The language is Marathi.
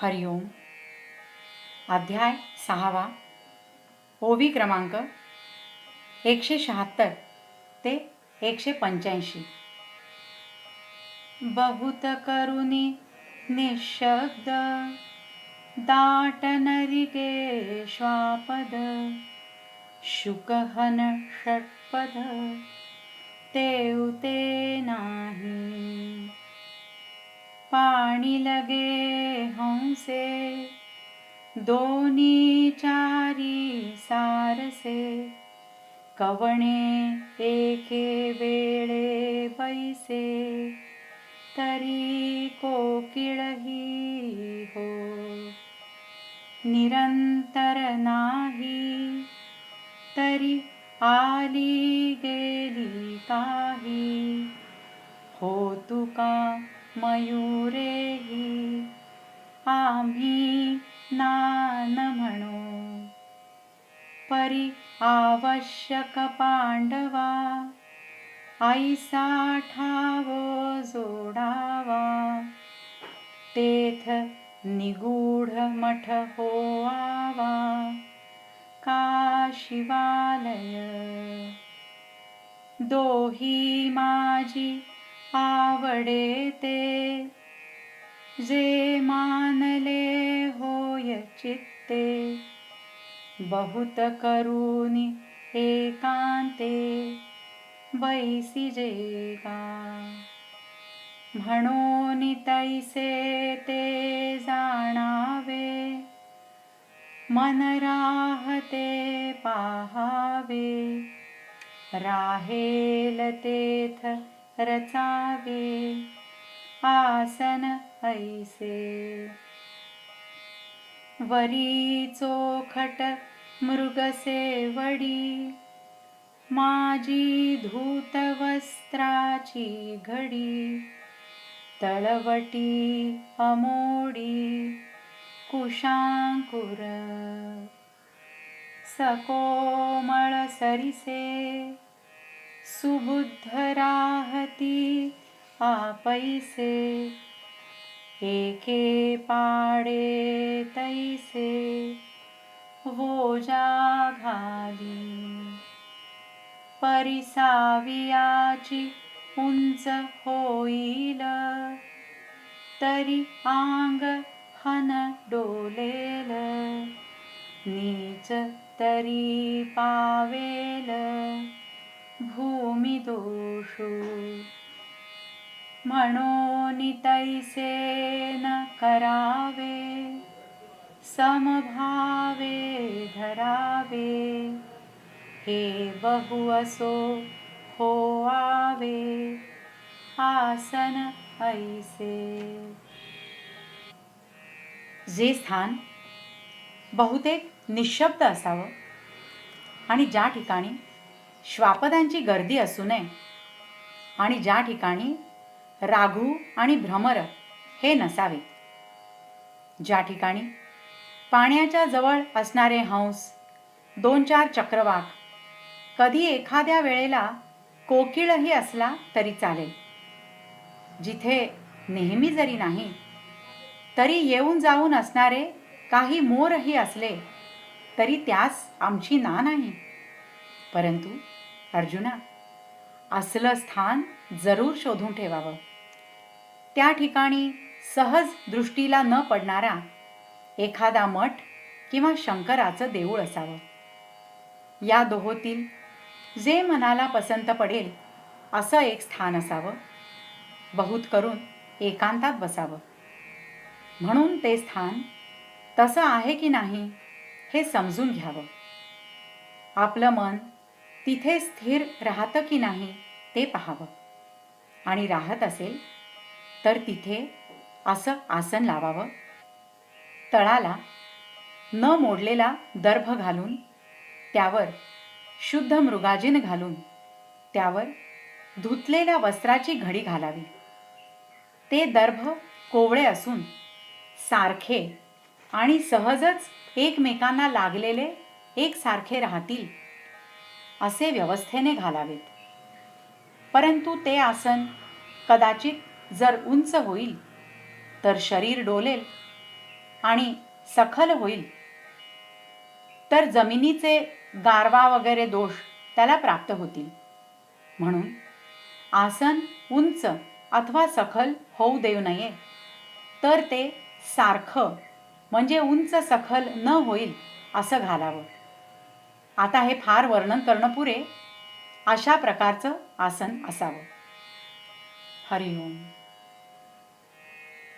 हरिओम अध्याय सहावा. ओवी क्रमांक एकशे शहात्तर ते एकशे पंच्याऐंशी. बहुत करुणी निशब्द दाट नरिके श्वापद शुकहन षटपद तेवते नाही. पाणी लगे दोन्ही चारी सारसे. कवणे एके वेळे बैसे तरी कोकिळही हो. निरंतर नाही. तरी आली गेली काही. हो तुका मयुरेही. आम्ही नान म्हणो. परी आवश्यक पांडवा ऐसा ठावो जोडावा. तेथ निगूढ मठ होआवा का शिवालय? दोही माझी आवडे ते. जे मानले हो चित्ते। बहुत करूनि एकांते बैसी का म्हणून तैसे ते जाणावे। मन राहते पाहावे। राहेल तेथ रचावे। आसन ऐसे। वरी चोखट मृगसे वडी. माझी धूत वस्त्राची घडी. तळवटी अमोडी. कुशांकुर सकोमळ सरिसे. सुबुद्ध राहती आपैसे. एके पाडे तैसे वोजा घाली परिसावियाची उंच होईल तरी आंग हन डोलेल नीच तरी पावेल भूमी दोषू। म्हणून तैसे न करावे समभावे धरावे। हे बहु असो होवावे आसन ऐसे। जे स्थान बहुतेक निशब्द असावं आणि ज्या ठिकाणी श्वापदांची गर्दी असू नये आणि ज्या ठिकाणी राघू आणि भ्रमर हे नसावे. ज्या ठिकाणी पाण्याच्या जवळ असणारे हंस दोन चार चक्रवाक कधी एखाद्या वेळेला कोकिळही असला तरी चालेल. जिथे नेहमी जरी नाही तरी येऊन जाऊन असणारे काही मोरही असले तरी त्यास आमची ना नाही. परंतु अर्जुना असलं स्थान जरूर शोधून ठेवावं. त्या ठिकाणी सहज दृष्टीला न पडणारा एखादा मठ किंवा शंकराचं देऊळ असावं. या दोहोतील जे मनाला पसंत पडेल असं एक स्थान असावं. बहुत करून एकांतात बसावं. म्हणून ते स्थान तसं आहे की नाही हे समजून घ्यावं. आपलं मन तिथे स्थिर राहतं की नाही ते पाहावं. आणि राहत असेल तर तिथे असं आसन लावावं. तळाला न मोडलेला दर्भ घालून त्यावर शुद्ध मृगाजिन घालून त्यावर धुतलेल्या वस्त्राची घडी घालावी. ते दर्भ कोवळे असून सारखे आणि सहजच एकमेकांना लागलेले एकसारखे राहतील असे व्यवस्थेने घालावेत. परंतु ते आसन कदाचित जर उंच होईल तर शरीर डोलेल आणि सखल होईल. तर जमिनीचे गारवा वगैरे दोष त्याला प्राप्त होतील. म्हणून आसन उंच अथवा सखल होऊ देऊ नये. तर ते सारखं म्हणजे उंच सखल न होईल असं घालावं. आता हे फार वर्णन करणं पुरे अशा प्रकारचं आसन असावं. हरिओम.